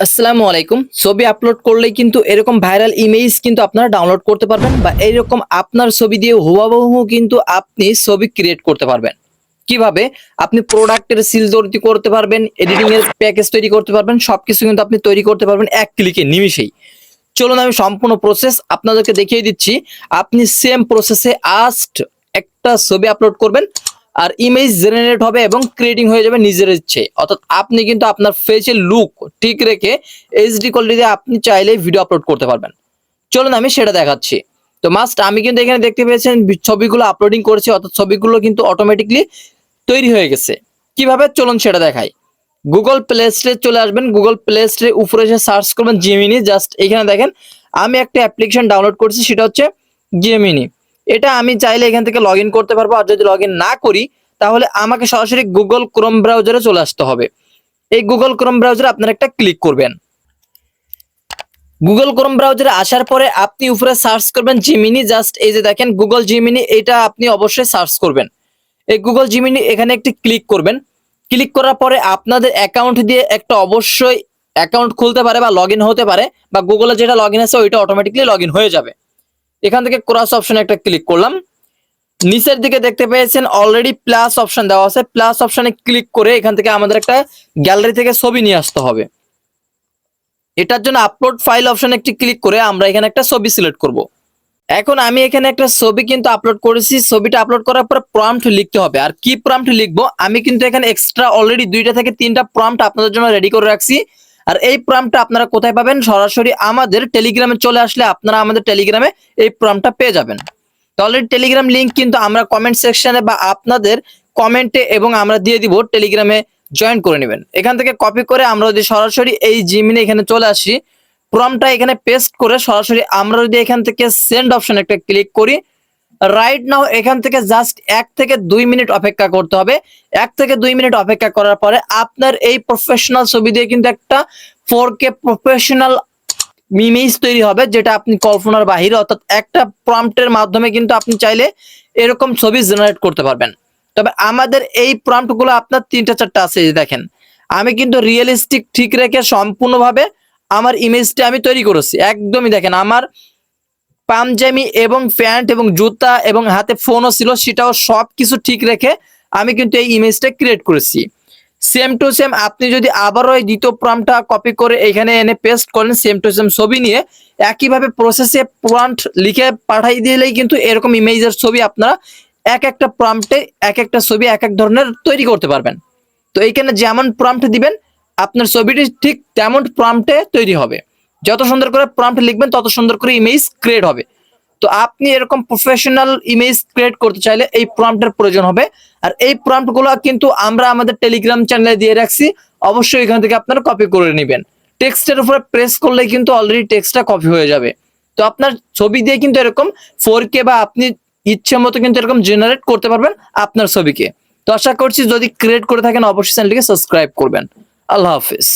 আসসালামু আলাইকুম। ছবি আপলোড করলেই কিন্তু এরকম ভাইরাল ইমেজ কিন্তু আপনারা ডাউনলোড করতে পারবেন বা এইরকম আপনার ছবি দিয়ে হুবাহু কিন্তু আপনি ছবি ক্রিয়েট করতে পারবেন। কীভাবে? আপনি প্রোডাক্টের সিল তৈরি করতে পারবেন এডিটিং এর প্যাকেজ তৈরি করতে পারবেন, সবকিছু কিন্তু আপনি তৈরি করতে পারবেন এক ক্লিকে নিমিশেই চলুন আমি সম্পূর্ণ প্রসেস আপনাদেরকে দেখিয়ে দিচ্ছি। আপনি সেম প্রসেসে আস্ট একটা ছবি আপলোড করবেন। আর ইমেজ জেনারেট হবে এবং ক্রিয়েটিং হয়ে যাবে নিজের ইচ্ছে। অর্থাৎ আপনি কিন্তু আপনার ফেসের লুক ঠিক রেখে এইচডি কোয়ালিটিতে আপনি চাইলে ভিডিও আপলোড করতে পারবেন। চলুন আমি সেটা দেখাচ্ছি। তো মাস্ট আমি কিন্তু এখানে দেখতে পেয়েছেন ছবিগুলো আপলোডিং করেছি, অর্থাৎ ছবিগুলো কিন্তু অটোমেটিকলি তৈরি হয়ে গেছে। কীভাবে? চলুন সেটা দেখাই। গুগল প্লে স্টোরে চলে আসবেন। গুগল প্লে স্টোরে উপরে এসে সার্চ করবেন জিমিনি জাস্ট এখানে দেখেন, আমি একটা অ্যাপ্লিকেশন ডাউনলোড করছি, সেটা হচ্ছে জিমিনি এটা আমি চাইলে এখান থেকে লগ করতে পারব। আর যদি লগ না করি, তাহলে আমাকে সরাসরি গুগল ক্রোম ব্রাউজারে চলে আসতে হবে। এই গুগল ক্রোম ব্রাউজারে আপনারা একটা ক্লিক করবেন। গুগল ক্রোম ব্রাউজারে আসার পরে আপনি উপরে সার্চ করবেন জিমিনি জাস্ট এই যে দেখেন গুগল জিমিনি এটা আপনি অবশ্যই সার্চ করবেন। এই গুগল জিমিনি এখানে একটি ক্লিক করবেন। ক্লিক করার পরে আপনাদের অ্যাকাউন্ট দিয়ে একটা অবশ্যই অ্যাকাউন্ট খুলতে পারে বা লগ হতে পারে, বা গুগলে যেটা লগ আছে ওইটা অটোমেটিকলি লগ হয়ে যাবে। এখান থেকে ক্রস অপশনে একটা ক্লিক করলাম। নিচের দিকে দেখতে পেয়েছেন অলরেডি প্লাস অপশন দেওয়া আছে। প্লাস অপশনে ক্লিক করে এখান থেকে আমাদের একটা গ্যালারি থেকে ছবি নিয়ে আসতে হবে। এটার জন্য আপলোড ফাইল অপশনে একটি ক্লিক করে আমরা এখানে একটা ছবি সিলেক্ট করব। এখন আমি এখানে একটা ছবি কিন্তু আপলোড করেছি। ছবিটা আপলোড করার পর প্রম্পট লিখতে হবে। আর কি প্রম্পট লিখব? আমি কিন্তু এখানে এক্সট্রা অলরেডি দুইটা থেকে তিনটা প্রম্পট আপনাদের জন্য রেডি করে রাখছি। আর এই প্রম্পটটা আপনারা কোথায় পাবেন? সরাসরি আমাদের টেলিগ্রামে চলে আসলে আপনারা আমাদের টেলিগ্রামে এই প্রম্পটটা পেয়ে যাবেন। তো অলরেডি টেলিগ্রাম লিঙ্ক কিন্তু আমরা কমেন্ট সেকশনে বা আপনাদের কমেন্টে এবং আমরা দিয়ে দিব টেলিগ্রামে জয়েন করে নেবেন। এখান থেকে কপি করে আমরা যদি সরাসরি এই জিমিনে এখানে চলে আসি প্রমটা এখানে পেস্ট করে সরাসরি আমরা যদি এখান থেকে সেন্ড অপশন একটা ক্লিক করি রাইট নাও এখান থেকে জাস্ট এক থেকে দুই মিনিট অপেক্ষা করতে হবে। এক থেকে দুই মিনিট অপেক্ষা করার পরে আপনার এই প্রফেশনাল ছবি দিয়ে কিন্তু একটা ফোর কে প্রফেশনাল ইমেজ তৈরি হবে, যেটা আপনি কল্পনার বাহিরে অর্থাৎ একটা প্রম্পটের মাধ্যমে কিন্তু আপনি চাইলে এরকম ছবি জেনারেট করতে পারবেন। তবে আমাদের এই প্রম্পটগুলো আপনার তিনটা চারটা আছে দেখেন। আমি কিন্তু রিয়েলিস্টিক ঠিক রেখে সম্পূর্ণভাবে আমার ইমেজটা আমি তৈরি করেছি। একদমই দেখেন, আমার পাঞ্জামি এবং প্যান্ট এবং জুতা এবং হাতে ফোনও ছিল, সেটাও সব কিছু ঠিক রেখে আমি কিন্তু এই ইমেজটা ক্রিয়েট করেছি। সেম টু সেম আপনি যদি আবারও এই দ্বিতীয় প্রম্পটটা কপি করে এখানে এনে পেস্ট করেন সেম টু সেম ছবি নিয়ে একইভাবে প্রসেসে প্রম্পট লিখে পাঠাই দিলেই কিন্তু এরকম ইমেজের ছবি আপনারা এক একটা প্রম্পটে এক একটা ছবি এক এক ধরনের তৈরি করতে পারবেন। তো এইখানে যেমন প্রম্পট দিবেন, আপনার ছবিটি ঠিক তেমন প্রম্পটে তৈরি হবে। যত সুন্দর করে প্রম্পট লিখবেন, তত সুন্দর করে ইমেজ ক্রিয়েট হবে। তো আপনি এরকম প্রফেশনাল ইমেজ ক্রিয়েট করতে চাইলে এই প্রম্পটের প্রয়োজন হবে। আর এই প্রম্পটগুলো কিন্তু আমরা আমাদের টেলিগ্রাম চ্যানেলে দিয়ে রাখছি। অবশ্যই এখান থেকে আপনারা কপি করে নেবেন। টেক্সটের উপরে প্রেস করলে কিন্তু অলরেডি টেক্সটটা কপি হয়ে যাবে। তো আপনার ছবি দিয়ে কিন্তু এরকম ফোর কে বা আপনি ইচ্ছে মতো কিন্তু এরকম জেনারেট করতে পারবেন আপনার ছবিকে। তো আশা করছি যদি ক্রিয়েট করে থাকেন, অবশ্যই চ্যানেলটিকে সাবস্ক্রাইব করবেন। আল্লাহ হাফিজ।